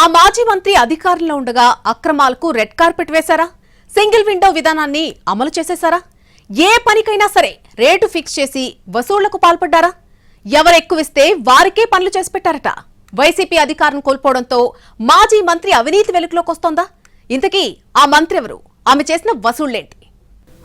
ఆ మాజీ మంత్రి అధికారంలో ఉండగా అక్రమాలకు రెడ్ కార్పెట్ వేశారా? సింగిల్ విండో విధానాన్ని అమలు చేసేశారా? ఏ పనికైనా సరే రేటు ఫిక్స్ చేసి వసూళ్ళకు పాల్పడ్డారా? ఎవరెక్కువిస్తే వారికే పనులు చేసి పెట్టారట. వైసీపీ అధికారం కోల్పోవడంతో మాజీ మంత్రి అవినీతి వెలుగులోకి వస్తోందా? ఇంతకీ ఆ మంత్రి ఎవరు? ఆమె చేసిన వసూళ్ళేంటి?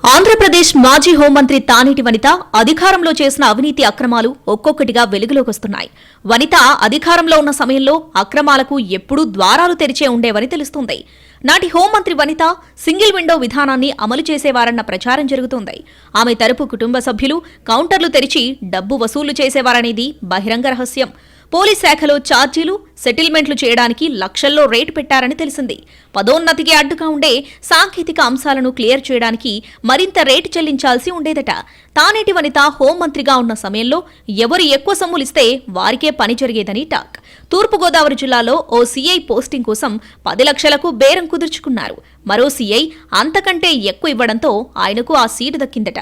ఆంధ్రప్రదేశ్ మాజీ హోంమంత్రి తానేటి వనిత అధికారంలో చేసిన అవినీతి అక్రమాలు ఒక్కొక్కటిగా వెలుగులోకి వస్తున్నాయి వనిత అధికారంలో ఉన్న సమయంలో అక్రమాలకు ఎప్పుడూ ద్వారాలు తెరిచే ఉండేవని తెలుస్తుంది. నాటి హోంమంత్రి వనిత సింగిల్ విండో విధానాన్ని అమలు చేసేవారన్న ప్రచారం జరుగుతోంది. ఆమె తరపు కుటుంబ సభ్యులు కౌంటర్లు తెరిచి డబ్బు వసూలు చేసేవారనేది బహిరంగ రహస్యం. పోలీస్ శాఖలో ఛార్జీలు సెటిల్మెంట్లు చేయడానికి లక్షల్లో రేటు పెట్టారని తెలిసింది. పదోన్నతికి అడ్డుగా ఉండే సాంకేతిక అంశాలను క్లియర్ చేయడానికి మరింత రేటు చెల్లించాల్సి ఉండేదట. తానేటి వనిత హోంమంత్రిగా ఉన్న సమయంలో ఎవరు ఎక్కువ సొమ్ములిస్తే వారికే పని జరిగేదని టాక్. తూర్పుగోదావరి జిల్లాలో ఓ సీఐ పోస్టింగ్ కోసం పది లక్షలకు బేరం కుదుర్చుకున్నారు. మరో సీఐ అంతకంటే ఎక్కువ ఇవ్వడంతో ఆయనకు ఆ సీటు దక్కిందట.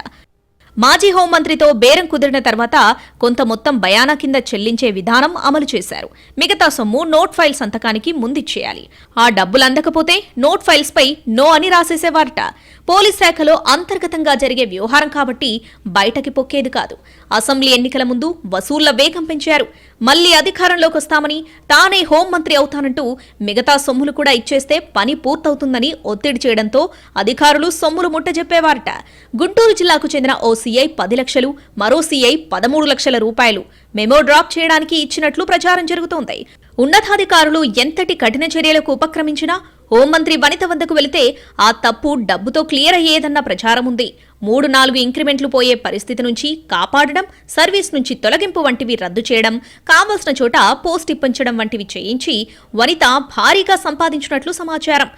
మాజీ హోంమంత్రితో బేరం కుదిరిన తర్వాత కొంత మొత్తం బయానా కింద చెల్లించే విధానం అమలు చేశారు. మిగతా సొమ్ము నోట్ ఫైల్ సంతకానికి ముందిచ్చేయాలి. ఆ డబ్బులు అందకపోతే నోట్ ఫైల్స్ పై నో అని రాసేసేవారట. పోలీస్ శాఖలో అంతర్గతంగా జరిగే వ్యవహారం కాబట్టి బయటకి పొక్కేది కాదు. అసెంబ్లీ ఎన్నికల ముందు వసూళ్ళ వేగం పెంచారు. మళ్ళీ అధికారంలోకి వస్తామని తానే హోంమంత్రి అవుతానంటూ మిగతా సొమ్ములు కూడా ఇచ్చేస్తే పని పూర్తవుతుందని ఒత్తిడి చేయడంతో అధికారులు సొమ్ములు ముట్టజెప్పేవారట. గుంటూరు జిల్లాకు చెందిన ఓ సీఐ పది లక్షలు మరో సీఐ పదమూడు లక్షల రూపాయలు. మెమో డ్రాప్ చేయడానికి ఇచ్చినట్లు ప్రచారం జరుగుతోంది. ఉన్నతాధికారులు ఎంతటి కఠిన చర్యలకు ఉపక్రమించినా హోంమంత్రి వనిత వద్దకు వెళితే ఆ తప్పు డబ్బుతో క్లియర్ అయ్యేదన్న ప్రచారం ఉంది. మూడు నాలుగు ఇంక్రిమెంట్లు పోయే పరిస్థితి నుంచి కాపాడడం సర్వీస్ నుంచి తొలగింపు వంటివి రద్దు చేయడం కావలసిన చోట పోస్ట్ ఇప్పించడం వంటివి చేయించి వనిత భారీగా సంపాదించినట్లు సమాచారం.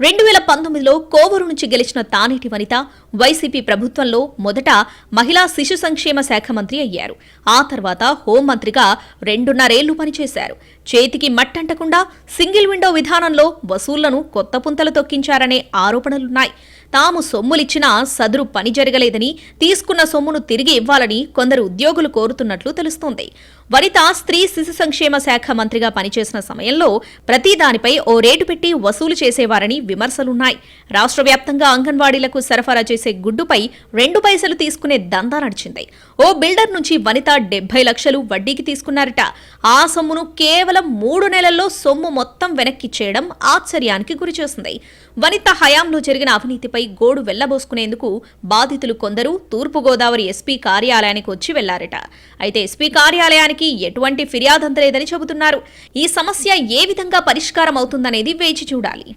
రెండు వేల పంతొమ్మిదిలో కోవూరు నుంచి గెలిచిన తానేటి వనిత వైసీపీ ప్రభుత్వంలో మొదట మహిళా శిశు సంక్షేమ శాఖ మంత్రి అయ్యారు. ఆ తర్వాత హోంమంత్రిగా రెండున్నరేళ్ళు పనిచేశారు. చేతికి మట్టంటకుండా సింగిల్ విండో విధానంలో వసూళ్ళను కొత్త పుంతలు తొక్కించారనే ఆరోపణలున్నాయి. తాము సొమ్ములిచ్చినా సదురు పని జరగలేదని తీసుకున్న సొమ్మును తిరిగి ఇవ్వాలని కొందరు ఉద్యోగులు కోరుతున్నట్లు తెలుస్తోంది. వనిత స్త్రీ శిశు సంక్షేమ శాఖ మంత్రిగా పనిచేసిన సమయంలో ప్రతి దానిపై ఓ రేటు పెట్టి వసూలు చేసేవారని విమర్శలున్నాయి. రాష్ట్ర వ్యాప్తంగా అంగన్వాడీలకు సరఫరా చేసే గుడ్డుపై రెండు పైసలు తీసుకునే దందా నడిచింది. ఓ బిల్డర్ నుంచి వనిత డెబ్బై లక్షలు వడ్డీకి తీసుకున్నారట. ఆ సొమ్మును కేవలం మూడు నెలల్లో సొమ్ము మొత్తం వెనక్కిచ్చేయడం ఆశ్చర్యానికి గురిచేసింది. వనిత హయాంలో జరిగిన అవినీతిపై గోడు వెళ్ళబోసుకునేందుకు బాధితులు కొందరు తూర్పుగోదావరి ఎస్పీ కార్యాలయానికి వచ్చి వెళ్ళారట. అయితే ఎస్పీ కార్యాలయానికి ఎటువంటి ఫిర్యాదు అందలేదని చెబుతున్నారు. ఈ సమస్య ఏ విధంగా పరిష్కారం అవుతుందనేది వేచి చూడాలి.